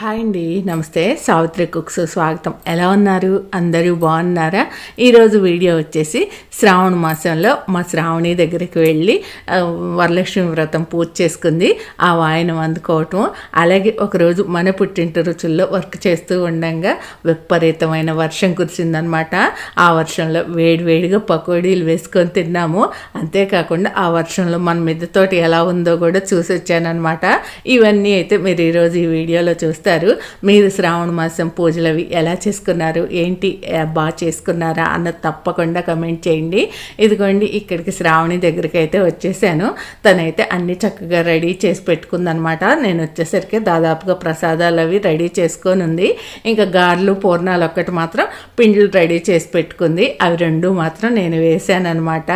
Hi అండి నమస్తే. Savitri cooks స్వాగతం. ఎలా ఉన్నారు? అందరూ బాగున్నారా? ఈరోజు వీడియో వచ్చేసి శ్రావణ మాసంలో మా శ్రావణి దగ్గరికి వెళ్ళి వరలక్ష్మి వ్రతం పూజ చేసుకుంది. ఆ వాయనం అందుకోవటం అలాగే ఒకరోజు మన పుట్టింటి రుచుల్లో వర్క్ చేస్తూ ఉండంగా విపరీతమైన వర్షం కురిసిందనమాట. ఆ వర్షంలో వేడివేడిగా పకోడీలు వేసుకొని తిన్నాము. అంతేకాకుండా ఆ వర్షంలో మన మిద్దతోటి ఎలా ఉందో కూడా చూసి అనమాట ఇవన్నీ అయితే మీరు ఈరోజు ఈ వీడియోలో చూస్తారు. మీరు శ్రావణ మాసం పూజలు అవి ఎలా చేసుకున్నారు? ఏంటి బాగా చేసుకున్నారా అన్నది తప్పకుండా కమెంట్ చేయండి. ఇదిగోండి ఇక్కడికి శ్రావణి దగ్గరికి అయితే వచ్చేసాను. తనైతే అన్ని చక్కగా రెడీ చేసి పెట్టుకుందనమాట నేను వచ్చేసరికి దాదాపుగా ప్రసాదాలు అవి రెడీ చేసుకొని ఉంది. ఇంకా గారెలు పూర్ణాలు ఒక్కటి మాత్రం పిండిలు రెడీ చేసి పెట్టుకుంది. అవి రెండు మాత్రం నేను వేసాను అనమాట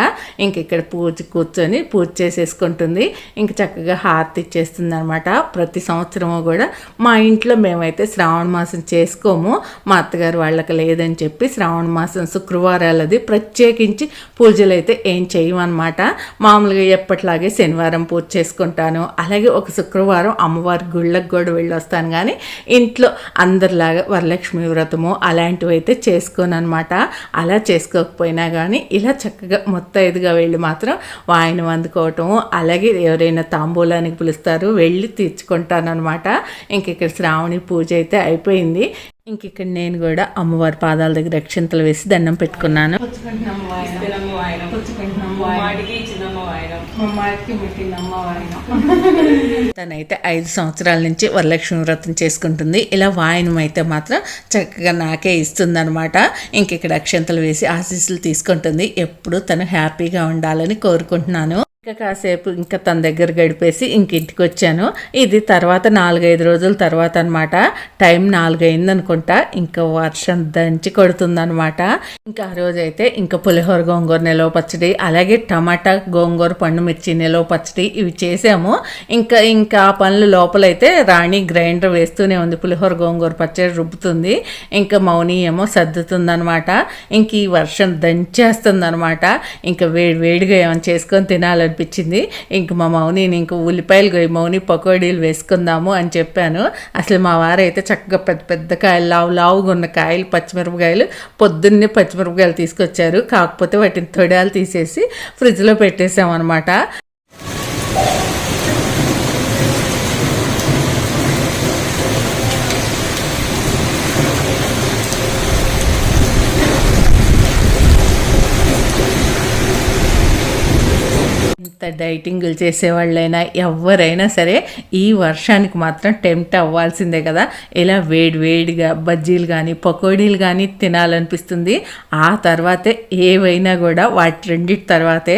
ఇంక ఇక్కడ పూజ కూర్చొని పూజ చేసేసుకుంటుంది. ఇంక చక్కగా హారతి ఇచ్చేస్తుంది అనమాట ప్రతి సంవత్సరము కూడా మా ఇంట్లో మేమైతే శ్రావణ మాసం చేసుకోము. మా అత్తగారు వాళ్ళకి లేదని చెప్పి శ్రావణ మాసం శుక్రవారాలది ప్రత్యేకించి పూజలు అయితే ఏం చేయమన్నమాట. మామూలుగా ఎప్పట్లాగే శనివారం పూజ చేసుకుంటాను. అలాగే ఒక శుక్రవారం అమ్మవారి గుళ్ళకు కూడా వెళ్ళి వస్తాను కానీ ఇంట్లో అందరిలాగా వరలక్ష్మి వ్రతము అలాంటివి అయితే చేసుకోను అనమాట అలా చేసుకోకపోయినా కానీ ఇలా చక్కగా మొత్తం ఇదిగా వెళ్ళి మాత్రం వాయినం అందుకోవటము అలాగే ఎవరైనా తాంబూలానికి పిలుస్తారు వెళ్ళి తీర్చుకుంటాను అనమాట ఇంక ఇక్కడ శ్రావణి పూజ అయితే అయిపోయింది. ఇంక ఇక్కడ నేను కూడా అమ్మవారి పాదాల దగ్గర అక్షింతలు వేసి దండం పెట్టుకున్నాను. తనైతే ఐదు సంవత్సరాల నుంచి వరలక్ష్మి వ్రతం చేసుకుంటుంది. ఇలా వాయనం అయితే మాత్రం చక్కగా నాకే ఇస్తుందన్నమాట. ఇంక ఇక్కడ అక్షంతలు వేసి ఆశీస్సులు తీసుకుంటుంది. ఎప్పుడు తను హ్యాపీగా ఉండాలని కోరుకుంటున్నాను. ఇంకా కాసేపు ఇంకా తన దగ్గర గడిపేసి ఇంక ఇంటికి వచ్చాను ఇది తర్వాత నాలుగైదు రోజుల తర్వాత అనమాట టైం నాలుగైంది అనుకుంటా. ఇంకా వర్షం దంచి కొడుతుందనమాట ఇంకా ఆ రోజు అయితే ఇంకా పులిహోర గోంగూర నిలవ పచ్చడి అలాగే టమాటా గోంగూర పండు మిర్చి నిలవ పచ్చడి ఇవి చేసాము. ఇంకా ఇంకా ఆ పనులు లోపలైతే రాణి గ్రైండర్ వేస్తూనే ఉంది. పులిహోర గోంగూర పచ్చడి రుబ్బుతుంది. ఇంకా మౌని ఏమో సర్దుతుందనమాట ఇంక ఈ వర్షం దంచేస్తుంది అనమాట ఇంకా వేడి వేడిగా ఏమైనా చేసుకొని అనిపించింది. ఇంక మా మౌనిని ఇంక ఉల్లిపాయలు గోయి మౌని పకోడీలు వేసుకుందాము అని చెప్పాను. అసలు మా వారైతే చక్కగా పెద్ద పెద్ద కాయలు లావు లావుగా ఉన్న కాయలు పచ్చిమిరపకాయలు పొద్దున్నే పచ్చిమిరపకాయలు తీసుకొచ్చారు. కాకపోతే వాటిని తొడాలు తీసేసి ఫ్రిడ్జ్లో పెట్టేసామన్నమాట. ఇంత డైటింగ్లు చేసేవాళ్ళైనా ఎవరైనా సరే ఈ వర్షానికి మాత్రం టెంప్ట్ అవ్వాల్సిందే కదా. ఇలా వేడి వేడిగా బజ్జీలు కానీ పకోడీలు కానీ తినాలనిపిస్తుంది. ఆ తర్వాతే ఏవైనా కూడా వాటి రెండిటి తర్వాతే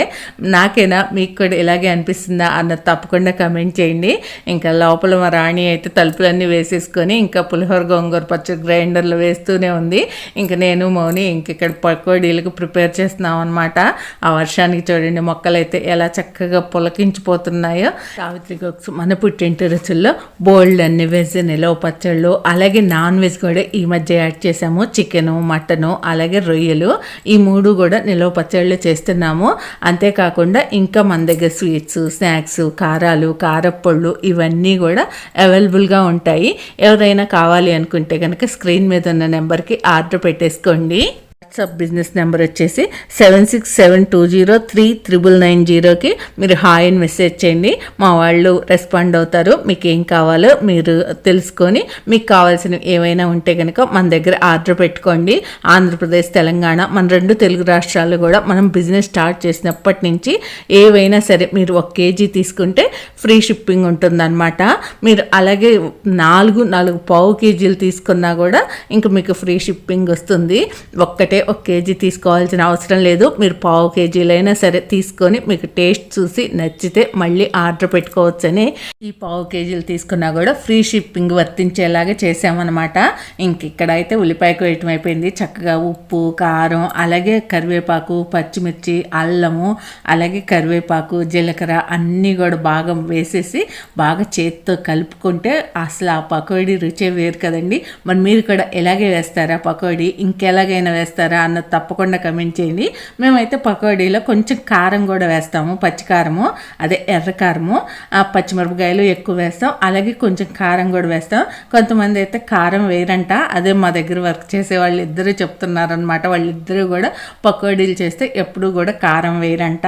నాకైనా మీకు కూడా ఇలాగే అనిపిస్తుందా అన్నది తప్పకుండా కమెంట్ చేయండి. ఇంకా లోపల మా రాణి అయితే తలుపులన్నీ వేసేసుకొని ఇంకా పులిహోర గోంగూర పచ్చడి గ్రైండర్లో వేస్తూనే ఉంది. ఇంకా నేను మౌని ఇంక ఇక్కడ పకోడీలకు ప్రిపేర్ చేస్తున్నాం అనమాట ఆ వర్షానికి చూడండి మొక్కలైతే ఎలా చక్కగా పులకించిపోతున్నాయో. సావిత్రి గోక్స్ మన పుట్టింటి రుచుల్లో బోల్డ్ అన్ని వెజ్ నిలవ పచ్చళ్ళు అలాగే నాన్ వెజ్ కూడా ఈ మధ్య యాడ్ చేసాము చికెను మటను అలాగే రొయ్యలు. ఈ మూడు కూడా నిలవ పచ్చళ్ళు చేస్తున్నాము. అంతేకాకుండా ఇంకా మన దగ్గర స్వీట్స్ స్నాక్స్ కారాలు కారప్పళ్ళు ఇవన్నీ కూడా అవైలబుల్గా ఉంటాయి. ఎవరైనా కావాలి అనుకుంటే కనుక స్క్రీన్ మీద ఉన్న నెంబర్కి ఆర్డర్ పెట్టేసుకోండి. వాట్సాప్ బిజినెస్ నెంబర్ వచ్చేసి seven six seven two zero three triple nine జీరోకి మీరు హాయ్ అని మెసేజ్ చేయండి. మా వాళ్ళు రెస్పాండ్ అవుతారు. మీకు ఏం కావాలో మీరు తెలుసుకొని మీకు కావాల్సినవి ఏవైనా ఉంటే కనుక మన దగ్గర ఆర్డర్ పెట్టుకోండి. ఆంధ్రప్రదేశ్ తెలంగాణ మన రెండు తెలుగు రాష్ట్రాలు కూడా మనం బిజినెస్ స్టార్ట్ చేసినప్పటి నుంచి ఏవైనా సరే మీరు ఒక కేజీ తీసుకుంటే ఫ్రీ షిప్పింగ్ ఉంటుందన్నమాట. మీరు అలాగే నాలుగు నాలుగు పావు కేజీలు తీసుకున్నా కూడా ఇంకా మీకు ఫ్రీ షిప్పింగ్ వస్తుంది. ఒక్కటే ఒక కేజీ తీసుకోవాల్సిన అవసరం లేదు. మీరు పావు కేజీలైనా సరే తీసుకొని మీకు టేస్ట్ చూసి నచ్చితే మళ్ళీ ఆర్డర్ పెట్టుకోవచ్చని ఈ పావు కేజీలు తీసుకున్నా కూడా ఫ్రీ షిప్పింగ్ వర్తించేలాగా చేసామన్నమాట ఇంక ఇక్కడ అయితే ఉల్లిపాయ వేయటం అయిపోయింది. చక్కగా ఉప్పు కారం అలాగే కరివేపాకు పచ్చిమిర్చి అల్లము అలాగే కరివేపాకు జీలకర్ర అన్నీ కూడా బాగా వేసేసి బాగా చేతితో కలుపుకుంటే అసలు ఆ పకోడీ రుచే వేరు కదండి. మరి మీరు కూడా ఎలాగే వేస్తారా పకోడీ? ఇంకెలాగైనా వేస్తారా? చేస్తారా అన్నది తప్పకుండా కమెంట్ చేయండి. మేమైతే పకోడీలో కొంచెం కారం కూడా వేస్తాము పచ్చికారము అదే ఎర్ర కారము ఆ పచ్చిమిరపకాయలు ఎక్కువ వేస్తాం అలాగే కొంచెం కారం కూడా వేస్తాం. కొంతమంది అయితే కారం వేయరంట అదే మా దగ్గర వర్క్ చేసే వాళ్ళు ఇద్దరు చెప్తున్నారనమాట వాళ్ళిద్దరూ కూడా పకోడీలు చేస్తే ఎప్పుడూ కూడా కారం వేయరంట.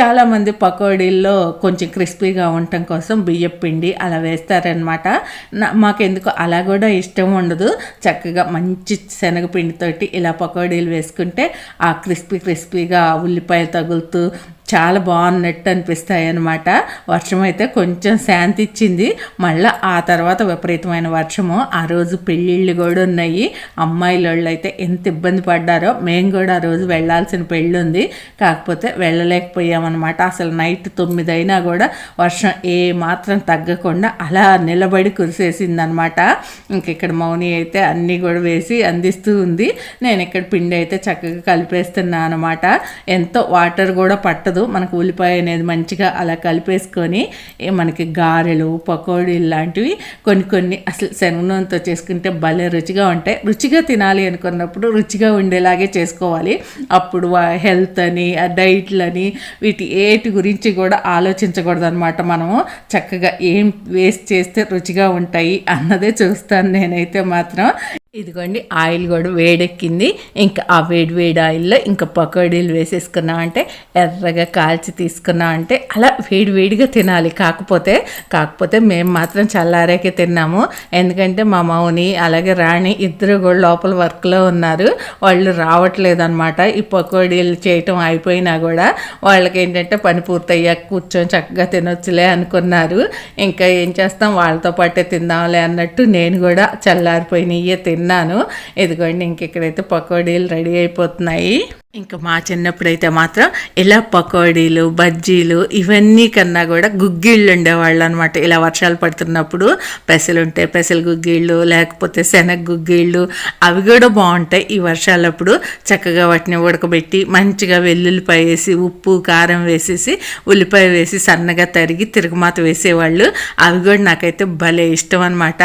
చాలామంది పకోడీల్లో కొంచెం క్రిస్పీగా ఉండటం కోసం బియ్యం పిండి అలా వేస్తారనమాట నా- మాకెందుకు అలా కూడా ఇష్టం ఉండదు. చక్కగా మంచి శనగపిండితోటి ఇలా పకోడీ పకోడీలు వేసుకుంటే ఆ క్రిస్పీ క్రిస్పీగా ఉల్లిపాయ తగులుతూ చాలా బాగున్నట్టు అనిపిస్తాయి అనమాట వర్షం అయితే కొంచెం శాంతి ఇచ్చింది. మళ్ళీ ఆ తర్వాత విపరీతమైన వర్షము. ఆ రోజు పెళ్ళిళ్ళు కూడా ఉన్నాయి. అమ్మాయిల వాళ్ళు అయితే ఎంత ఇబ్బంది పడ్డారో మేము కూడా ఆ రోజు వెళ్ళాల్సిన పెళ్ళి ఉంది కాకపోతే వెళ్ళలేకపోయామన్నమాట. అసలు నైట్ తొమ్మిది అయినా కూడా వర్షం ఏ మాత్రం తగ్గకుండా అలా నిలబడి కురిసేసిందనమాట ఇంక ఇక్కడ మౌని అయితే అన్నీ కూడా వేసి అందిస్తూ ఉంది. నేను ఇక్కడ పిండి అయితే చక్కగా కలిపేస్తున్నాను అనమాట ఎంతో వాటర్ కూడా పట్టదు మనకు ఉల్లిపాయ అనేది మంచిగా అలా కలిపేసుకొని మనకి గారెలు పకోడీలు లాంటివి కొన్ని కొన్ని అసలు శనగనూనెతో చేసుకుంటే భలే రుచిగా ఉంటాయి. రుచిగా తినాలి అనుకున్నప్పుడు రుచిగా ఉండేలాగే చేసుకోవాలి. అప్పుడు హెల్త్ అని డైట్లు డైట్లని వీటి ఏటి గురించి కూడా ఆలోచించకూడదు అనమాట మనము. చక్కగా ఏం వేస్ట్ చేస్తే రుచిగా ఉంటాయి అన్నదే చూస్తాను నేనైతే మాత్రం. ఇదిగోండి ఆయిల్ కూడా వేడెక్కింది. ఇంకా ఆ వేడి వేడి ఆయిల్లో ఇంకా పకోడీలు వేసేసుకున్నాం అంటే ఎర్రగా కాల్చి తీసుకున్నాం అంటే అలా వేడి వేడిగా తినాలి. కాకపోతే కాకపోతే మేము మాత్రం చల్లారాకే తిన్నాము. ఎందుకంటే మా మౌని అలాగే రాణి ఇద్దరు కూడా లోపల వర్క్లో ఉన్నారు. వాళ్ళు రావట్లేదు అనమాట ఈ పకోడీలు చేయటం అయిపోయినా కూడా వాళ్ళకి ఏంటంటే పని పూర్తయ్యాక కూర్చొని చక్కగా తినొచ్చులే అనుకున్నారు. ఇంకా ఏం చేస్తాం? వాళ్ళతో పాటే తిందాంలే అన్నట్టు నేను కూడా చల్లారిపోయినయే తిన్నాను. ఇదిగోండి ఇంక ఇక్కడైతే పకోడీలు రెడీ అయిపోతున్నాయి. ఇంకా మా చిన్నప్పుడైతే మాత్రం ఇలా పకోడీలు బజ్జీలు ఇవన్నీ కన్నా కూడా గుగ్గిళ్ళు ఉండేవాళ్ళు అనమాట ఇలా వర్షాలు పడుతున్నప్పుడు పెసలు ఉంటే పెసలు గుగ్గిళ్ళు లేకపోతే శనగ గుగ్గిళ్ళు అవి కూడా బాగుంటాయి. ఈ వర్షాలప్పుడు చక్కగా వాటిని ఉడకబెట్టి మంచిగా వెల్లుల్లిపాయ వేసి ఉప్పు కారం వేసేసి ఉల్లిపాయ వేసి సన్నగా తరిగి తిరుగుమాత వేసేవాళ్ళు. అవి కూడా నాకైతే భలే ఇష్టం అనమాట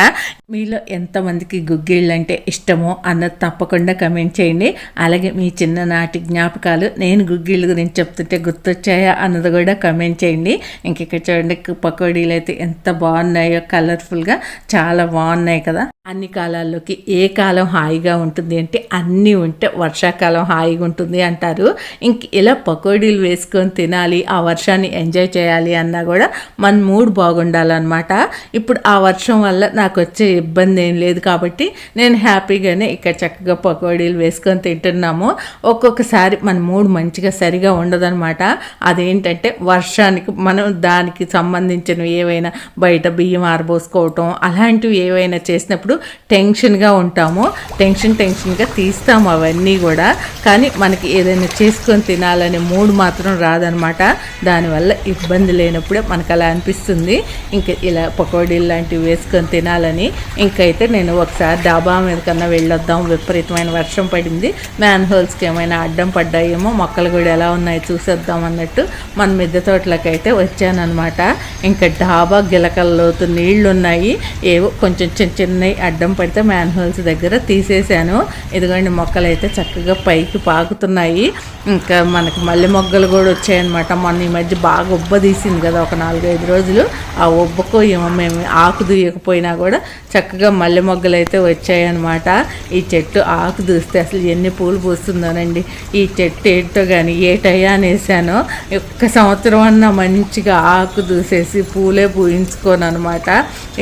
మీలో ఎంతమందికి గుగ్గిళ్ళు అంటే ఇష్టమో అన్నది తప్పకుండా కమెంట్ చేయండి. అలాగే మీ చిన్ననాటి జ్ఞాపకాలు నేను గుగ్గిళ్ళ గురించి చెప్తుంటే గుర్తొచ్చాయా అన్నది కూడా కమెంట్ చేయండి. ఇంక ఇక్కడ చూడండి పకోడీలు అయితే ఎంత బాగున్నాయో కలర్ఫుల్గా చాలా బాగున్నాయి కదా. అన్ని కాలాల్లోకి ఏ కాలం హాయిగా ఉంటుంది అంటే అన్నీ ఉంటే వర్షాకాలం హాయిగా ఉంటుంది అంటారు. ఇంక ఇలా పకోడీలు వేసుకొని తినాలి ఆ వర్షాన్ని ఎంజాయ్ చేయాలి అన్నా కూడా మన మూడ్ బాగుండాలన్నమాట. ఇప్పుడు ఆ వర్షం వల్ల నాకు వచ్చే ఇబ్బంది ఏం లేదు కాబట్టి నేను హ్యాపీగానే ఇక్కడ చక్కగా పకోడీలు వేసుకొని తింటున్నాము. ఒక్కొక్కసారి మన మూడ్ మంచిగా సరిగా ఉండదన్నమాట. అదేంటంటే వర్షానికి మనం దానికి సంబంధించిన ఏవైనా బయట బియ్యం ఆరబోసుకోవటం అలాంటివి ఏవైనా చేసినప్పుడు టెన్షన్గా ఉంటాము. టెన్షన్ టెన్షన్గా తీస్తాము అవన్నీ కూడా. కానీ మనకి ఏదైనా చేసుకొని తినాలనే మూడ్ మాత్రం రాదనమాట. దానివల్ల ఇబ్బంది లేనప్పుడే మనకు అలా అనిపిస్తుంది. ఇంకా ఇలా పకోడీలు లాంటివి వేసుకొని తినాలని. ఇంకైతే నేను ఒకసారి డాబా మీద కన్నా వెళ్ళొద్దాం. విపరీతమైన వర్షం పడింది. మ్యాన్ హోల్స్కి ఏమైనా అడ్డం పడ్డాయేమో మొక్కలు కూడా ఎలా ఉన్నాయి చూసేద్దాం అన్నట్టు మన మిద్దె తోటలోకి అయితే వచ్చానమాట ఇంకా డాబా గిలకల్లోతు నీళ్ళు ఉన్నాయి ఏవో కొంచెం చిన్న చిన్నవి అడ్డం పడితే మ్యాన్ హోల్స్ దగ్గర తీసేసాను ఇదిగోండి మొక్కలు అయితే చక్కగా పైకి పాకుతున్నాయి. ఇంకా మనకి మల్లె మొగ్గలు కూడా వచ్చాయన్నమాట. మొన్న ఈ మధ్య బాగా ఉబ్బ తీసింది కదా ఒక నాలుగైదు రోజులు. ఆ ఉబ్బకు ఏమో మేము ఆకు దూయకపోయినా కూడా చక్కగా మల్లె మొగ్గలు అయితే వచ్చాయన్నమాట. ఈ చెట్టు ఆకు దూస్తే అసలు ఎన్ని పూలు పూస్తుందోనండి. ఈ చెట్టు ఏంటో కానీ ఏటయ్యా అనేసాను. ఒక్క సంవత్సరం అన్నా మంచిగా ఆకు దూసేసి పూలే పూయించుకోను అనమాట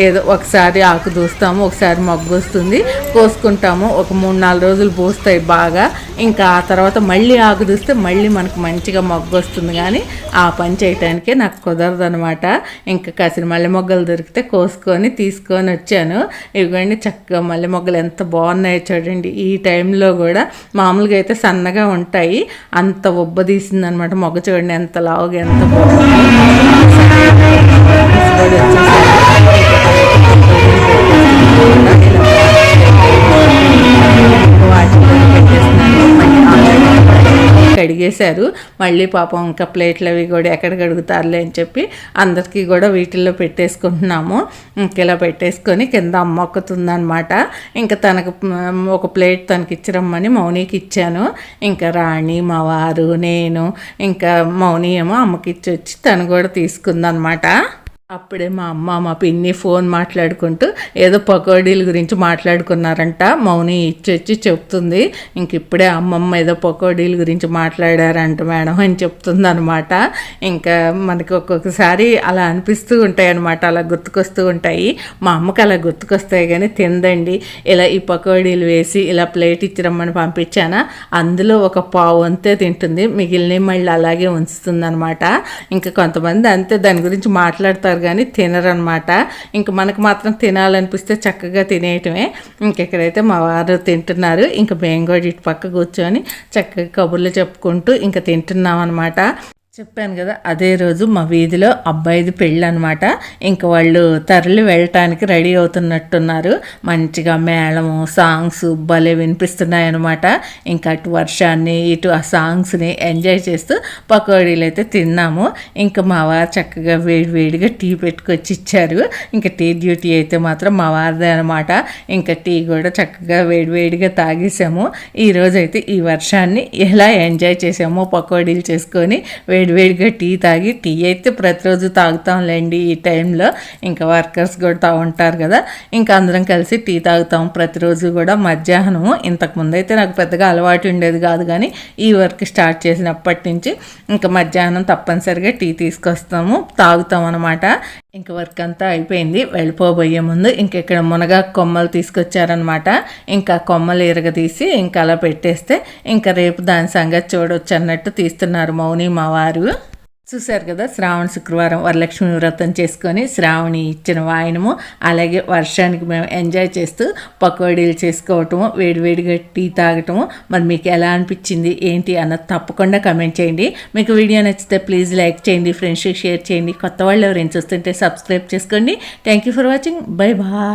ఏదో ఒకసారి ఆకు దూస్తాము ఒకసారి మొగ్గు వస్తుంది కోసుకుంటాము ఒక మూడు నాలుగు రోజులు పూస్తాయి బాగా. ఇంకా ఆ తర్వాత మళ్ళీ ఆకుదూస్తే మళ్ళీ మనకు మంచిగా మొగ్గు వస్తుంది కానీ ఆ పని చేయటానికే నాకు కుదరదు అనమాట ఇంకా కాసిన మల్లె మొగ్గలు దొరికితే కోసుకొని తీసుకొని వచ్చాను. ఇవ్వండి చక్కగా మల్లె మొగ్గలు ఎంత బాగున్నాయో చూడండి. ఈ టైంలో కూడా మామూలుగా అయితే సన్నగా ఉంటాయి. అంత ఉబ్బదీసింది అనమాట మొగ్గ చూడండి ఎంత లావుగా ఎంత బాగుంది. కడిగేశారు. మళ్ళీ పాపం ఇంకా ప్లేట్లు అవి కూడా ఎక్కడ కడుగుతారులే అని చెప్పి అందరికీ కూడా వీటిల్లో పెట్టేసుకుంటున్నాము. ఇంక ఇలా పెట్టేసుకొని కింద అమ్మ ఒక్కుతుందనమాట ఇంకా తనకు ఒక ప్లేట్ తనకి ఇచ్చిరమ్మని మౌనికి ఇచ్చాను. ఇంకా రాణి మా వారు నేను ఇంకా మౌని ఏమో అమ్మకి ఇచ్చి వచ్చి తను కూడా తీసుకుందనమాట అప్పుడే మా అమ్మ మా పిన్ని ఫోన్ మాట్లాడుకుంటూ ఏదో పకోడీల గురించి మాట్లాడుకున్నారంట. మౌని ఇచ్చొచ్చి చెప్తుంది. ఇంక ఇప్పుడే అమ్మమ్మ ఏదో పకోడీల గురించి మాట్లాడారంట మేడం అని చెప్తుంది అనమాట ఇంకా మనకి ఒక్కొక్కసారి అలా అనిపిస్తూ ఉంటాయి అనమాట అలా గుర్తుకొస్తూ ఉంటాయి. మా అమ్మకి అలా గుర్తుకొస్తాయి కానీ తిందండి ఇలా ఈ పకోడీలు వేసి ఇలా ప్లేట్ ఇచ్చి రమ్మని పంపించానా? అందులో ఒక పావు అంతే తింటుంది. మిగిలిన మళ్ళీ అలాగే ఉంచుతుంది అనమాట ఇంకా కొంతమంది అంతే దాని గురించి మాట్లాడతారు కానీ తినరనమాట. ఇంక మనకు మాత్రం తినాలనిపిస్తే చక్కగా తినేయటమే. ఇంకెక్కడైతే మా వారు తింటున్నారు. ఇంక మేము కూడా ఇటు పక్క కూర్చొని చక్కగా కబుర్లు చెప్పుకుంటూ ఇంకా తింటున్నాం అనమాట చెప్పాను కదా అదే రోజు మా వీధిలో అబ్బాయిది పెళ్ళి అనమాట ఇంకా వాళ్ళు తరలి వెళ్ళటానికి రెడీ అవుతున్నట్టున్నారు. మంచిగా మేళము సాంగ్స్ భలే వినిపిస్తున్నాయి అనమాట ఇంకా అటు వర్షాన్ని ఇటు ఆ సాంగ్స్ని ఎంజాయ్ చేస్తూ పకోడీలు అయితే తిన్నాము. ఇంకా మా వారు చక్కగా వేడి వేడిగా టీ పెట్టుకొచ్చి ఇచ్చారు. ఇంకా టీ డ్యూటీ అయితే మాత్రం మా వారిదే అనమాట ఇంకా టీ కూడా చక్కగా వేడి వేడిగా తాగేసాము. ఈ అయితే ఈ వర్షాన్ని ఎలా ఎంజాయ్ చేసామో పకోడీలు చేసుకొని వేడివేడిగా టీ తాగి టీ అయితే ప్రతిరోజు తాగుతాంలేండి ఈ టైంలో. ఇంకా వర్కర్స్ కూడా ఉంటారు కదా. ఇంకా అందరం కలిసి టీ తాగుతాం ప్రతిరోజు కూడా. మధ్యాహ్నం ఇంతకుముందు అయితే నాకు పెద్దగా అలవాటు ఉండేది కాదు కానీ ఈ వర్క్ స్టార్ట్ చేసినప్పటి నుంచి ఇంకా మధ్యాహ్నం తప్పనిసరిగా టీ తీసుకొస్తాము తాగుతాం అనమాట ఇంక వర్క్ అంతా అయిపోయింది. వెళ్ళిపోబోయే ముందు ఇంక ఇక్కడ మునగా కొమ్మలు తీసుకొచ్చారనమాట ఇంకా కొమ్మలు ఇరగదీసి ఇంకా అలా పెట్టేస్తే ఇంకా రేపు దాని సంగతి చూడొచ్చు అన్నట్టు తీస్తున్నారు మౌని మా వారు. చూశారు కదా? శ్రావణ శుక్రవారం వరలక్ష్మి వ్రతం చేసుకొని శ్రావణి ఇచ్చిన వాయనము అలాగే వర్షానికి మేము ఎంజాయ్ చేస్తూ పకోడీలు చేసుకోవటము వేడివేడిగా టీ తాగటము. మరి మీకు ఎలా అనిపించింది ఏంటి అన్నది తప్పకుండా కమెంట్ చేయండి. మీకు వీడియో నచ్చితే ప్లీజ్ లైక్ చేయండి ఫ్రెండ్స్కి షేర్ చేయండి. కొత్త వాళ్ళు ఎవరైనా చూస్తుంటే సబ్స్క్రైబ్ చేసుకోండి. Thank you for watching. Bye bye.